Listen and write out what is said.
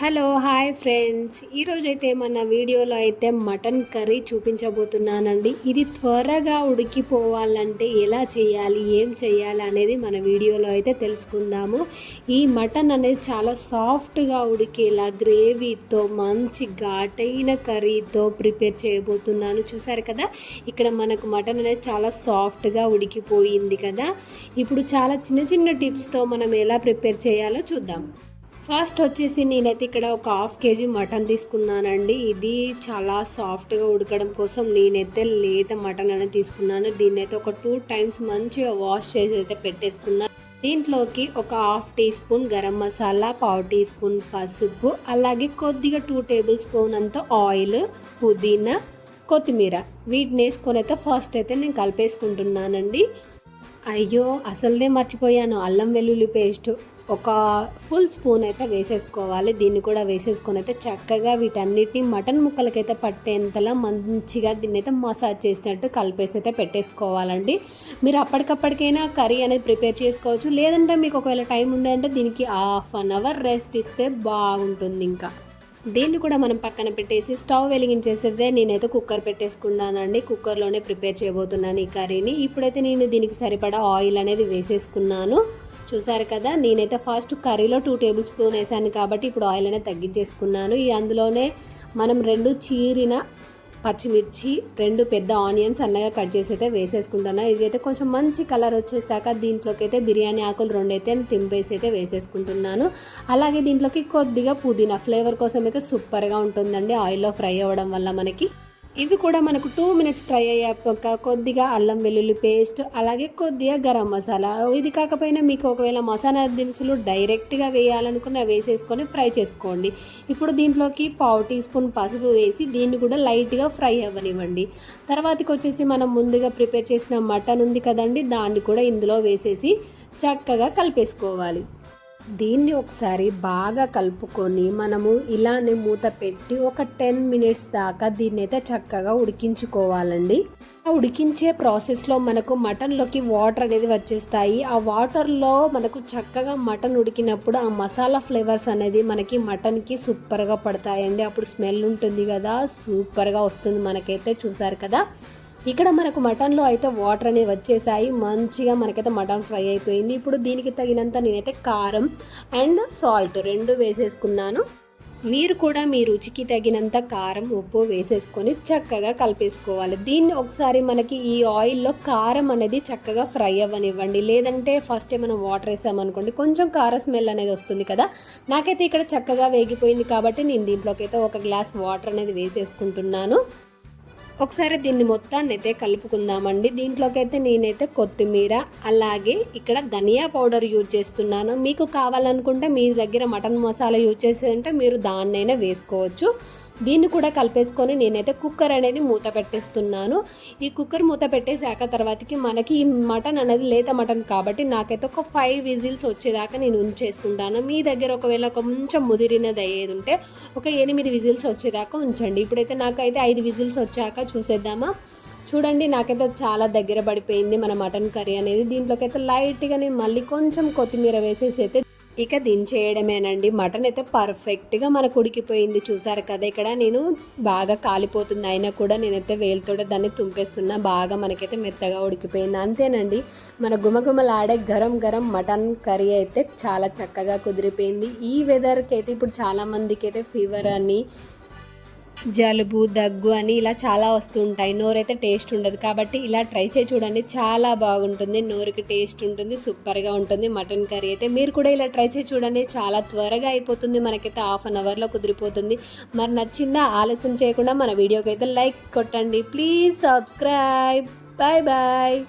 Hello hi friends. ఈరోజైతే మన వీడియోలో అయితే మటన్ కర్రీ చూపించబోతున్నానండి. ఇది త్వరగా ఉడికిపోవాలంటే ఎలా చేయాలి ఏం చేయాలి అనేది మన వీడియోలో అయితే తెలుసుకుందాము. ఈ మటన్ అనేది చాలా సాఫ్ట్గా ఉడికేలా గ్రేవీతో మంచి ఘాటైన కర్రీతో ప్రిపేర్ చేయబోతున్నాను. చూసారు కదా ఇక్కడ మనకు మటన్ అనేది చాలా సాఫ్ట్గా ఉడికిపోయింది కదా. ఇప్పుడు చాలా చిన్న చిన్న టిప్స్తో మనం ఎలా ప్రిపేర్ చేయాలో చూద్దాం. ఫస్ట్ వచ్చేసి నేనైతే ఇక్కడ ఒక హాఫ్ కేజీ మటన్ తీసుకున్నానండి. ఇది చాలా సాఫ్ట్గా ఉడకడం కోసం నేనైతే లేత మటన్ అనేది తీసుకున్నాను. దీన్ని అయితే ఒక టూ టైమ్స్ మంచిగా వాష్ చేసి అయితే పెట్టేసుకున్నాను దీంట్లోకి ఒక half teaspoon garam masala పావు టీ స్పూన్ పసుపు అలాగే కొద్దిగా టూ టేబుల్ స్పూన్ అంత ఆయిల్ పుదీనా కొత్తిమీర వీటిని వేసుకొని అయితే ఫస్ట్ అయితే నేను కలిపేసుకుంటున్నానండి. అయ్యో అసలుదే మర్చిపోయాను. అల్లం వెల్లుల్లి పేస్ట్. ఒక ఫుల్ స్పూన్ అయితే వేసేసుకోవాలి. దీన్ని కూడా వేసేసుకొని అయితే చక్కగా వీటన్నిటిని మటన్ ముక్కలకైతే పట్టేంతలా మంచిగా దీన్ని అయితే మసాజ్ చేసినట్టు కలిపేసి అయితే పెట్టేసుకోవాలండి. మీరు అప్పటికప్పటికైనా కర్రీ అనేది ప్రిపేర్ చేసుకోవచ్చు. లేదంటే మీకు ఒకవేళ టైం ఉందంటే దీనికి హాఫ్ అన్ అవర్ రెస్ట్ ఇస్తే బాగుంటుంది ఇంకా. దీన్ని కూడా మనం పక్కన పెట్టేసి స్టవ్ వెలిగించేసేదే నేనైతే కుక్కర్ పెట్టేసుకున్నానండి. కుక్కర్లోనే ప్రిపేర్ చేయబోతున్నాను ఈ కర్రీని. ఇప్పుడైతే నేను దీనికి సరిపడా ఆయిల్ అనేది వేసేసుకున్నాను. చూసారు కదా నేనైతే ఫస్ట్ కర్రీలో టూ టేబుల్ స్పూన్ వేసాను కాబట్టి ఇప్పుడు ఆయిల్ అనేది తగ్గించేసుకున్నాను. ఈ అందులోనే మనం రెండు చీరిన పచ్చిమిర్చి రెండు పెద్ద ఆనియన్స్ అన్నగా కట్ చేసి అయితే వేసేసుకుంటాను ఇవి అయితే కొంచెం మంచి కలర్ వచ్చేసాక దీంట్లోకి అయితే బిర్యానీ ఆకులు రెండు అయితే తింపేసి అయితే వేసేసుకుంటున్నాను. అలాగే దీంట్లోకి కొద్దిగా పుదీనా ఫ్లేవర్ కోసం అయితే సూపర్గా ఉంటుందండి. ఆయిల్లో ఫ్రై అవ్వడం వల్ల మనకి. ఇవి కూడా మనకు టూ మినిట్స్ ఫ్రై అయ్యాక కొద్దిగా అల్లం వెల్లుల్లి పేస్ట్ అలాగే కొద్దిగా గరం మసాలా. ఇది కాకపోయినా మీకు ఒకవేళ మసాలా దినుసులు డైరెక్ట్గా వేయాలనుకున్న వేసేసుకొని ఫ్రై చేసుకోండి. ఇప్పుడు దీంట్లోకి పావు టీ స్పూన్ పసుపు వేసి దీన్ని కూడా లైట్గా ఫ్రై అవ్వనివ్వండి. తర్వాతకి వచ్చేసి మనం ముందుగా ప్రిపేర్ చేసిన మటన్ ఉంది కదండి దాన్ని కూడా ఇందులో వేసేసి చక్కగా కలిపేసుకోవాలి. దీన్ని ఒకసారి బాగా కలుపుకొని మనము ఇలానే మూత పెట్టి ఒక టెన్ మినిట్స్ దాకా దీన్ని అయితే చక్కగా ఉడికించుకోవాలండి. ఆ ఉడికించే ప్రాసెస్లో మనకు మటన్లోకి వాటర్ అనేది వచ్చేస్తాయి. ఆ వాటర్లో మనకు చక్కగా మటన్ ఉడికినప్పుడు ఆ మసాలా ఫ్లేవర్స్ అనేది మనకి మటన్కి సూపర్గా పడతాయండి. అప్పుడు స్మెల్ ఉంటుంది కదా సూపర్గా వస్తుంది మనకైతే చూసారు కదా. ఇక్కడ మనకు మటన్లో అయితే వాటర్ అనేవి వచ్చేసాయి. మంచిగా మనకైతే మటన్ ఫ్రై అయిపోయింది. ఇప్పుడు దీనికి తగినంత నేనైతే కారం అండ్ సాల్ట్ రెండు వేసేసుకున్నాను. మీరు కూడా మీ రుచికి తగినంత కారం ఉప్పు వేసేసుకొని చక్కగా కలిపేసుకోవాలి. దీన్ని ఒకసారి మనకి ఈ ఆయిల్లో కారం అనేది చక్కగా ఫ్రై అవ్వనివ్వండి. లేదంటే ఫస్ట్ మనం వాటర్ వేసామనుకోండి కొంచెం కారం స్మెల్ అనేది వస్తుంది కదా. నాకైతే ఇక్కడ చక్కగా వేగిపోయింది కాబట్టి నేను దీంట్లోకి అయితే ఒక గ్లాస్ వాటర్ అనేది వేసేసుకుంటున్నాను. ఒకసారి దీన్ని మొత్తాన్ని అయితే కలుపుకుందామండి. దీంట్లోకి అయితే నేనైతే కొత్తిమీర అలాగే ఇక్కడ ధనియా పౌడర్ యూజ్ చేస్తున్నాను. మీకు కావాలనుకుంటే మీ దగ్గర మటన్ మసాలా యూజ్ చేసి ఉంటే మీరు దాన్నైనా వేసుకోవచ్చు. దీన్ని కూడా కలిపేసుకొని నేనైతే కుక్కర్ అనేది మూత పెట్టేస్తున్నాను. ఈ కుక్కర్ మూత పెట్టేసాక తర్వాతకి మనకి ఈ మటన్ అనేది లేత మటన్ కాబట్టి నాకైతే ఒక ఫైవ్ విజిల్స్ వచ్చేదాకా నేను ఉంచేసుకుంటాను. మీ దగ్గర ఒకవేళ కొంచెం ముదిరినది అయ్యేది ఉంటే ఒక ఎనిమిది విజిల్స్ వచ్చేదాకా ఉంచండి. ఇప్పుడైతే నాకైతే ఐదు విజిల్స్ వచ్చాక చూసేద్దామా? చూడండి నాకైతే చాలా దగ్గర పడిపోయింది మన మటన్ కర్రీ అనేది. దీంట్లోకి అయితే లైట్గా నేను మళ్ళీ కొంచెం కొత్తిమీర వేసేసి అయితే ఇక దించేయడమేనండి మటన్ అయితే పర్ఫెక్ట్గా మనకు ఉడికిపోయింది చూసారు కదా ఇక్కడ నేను బాగా కాలిపోతుంది. అయినా కూడా నేనైతే వేలుతో దాన్ని తుంపేస్తున్నా. బాగా మనకైతే మెత్తగా ఉడికిపోయింది. అంతేనండి. మన గుమగుమలాడే గరం గరం మటన్ కర్రీ అయితే చాలా చక్కగా కుదిరిపోయింది. ఈ వెదర్కి అయితే ఇప్పుడు చాలా మందికి అయితే ఫీవర్ అని జలుబు దగ్గు అని ఇలా చాలా వస్తుంటాయి. నోరైతే టేస్ట్ ఉండదు. కాబట్టి ఇలా ట్రై చేసి చూడండి. చాలా బాగుంటుంది. నోరుకి టేస్ట్ ఉంటుంది. సూపర్గా ఉంటుంది. మటన్ కర్రీ అయితే మీరు కూడా ఇలా ట్రై చేసి చూడండి. చాలా త్వరగా అయిపోతుంది. మనకైతే హాఫ్ అన్ అవర్లో కుదిరిపోతుంది. మరి నచ్చిందా ఆలస్యం చేయకుండా మన వీడియోకి అయితే లైక్ కొట్టండి. Please subscribe. Bye bye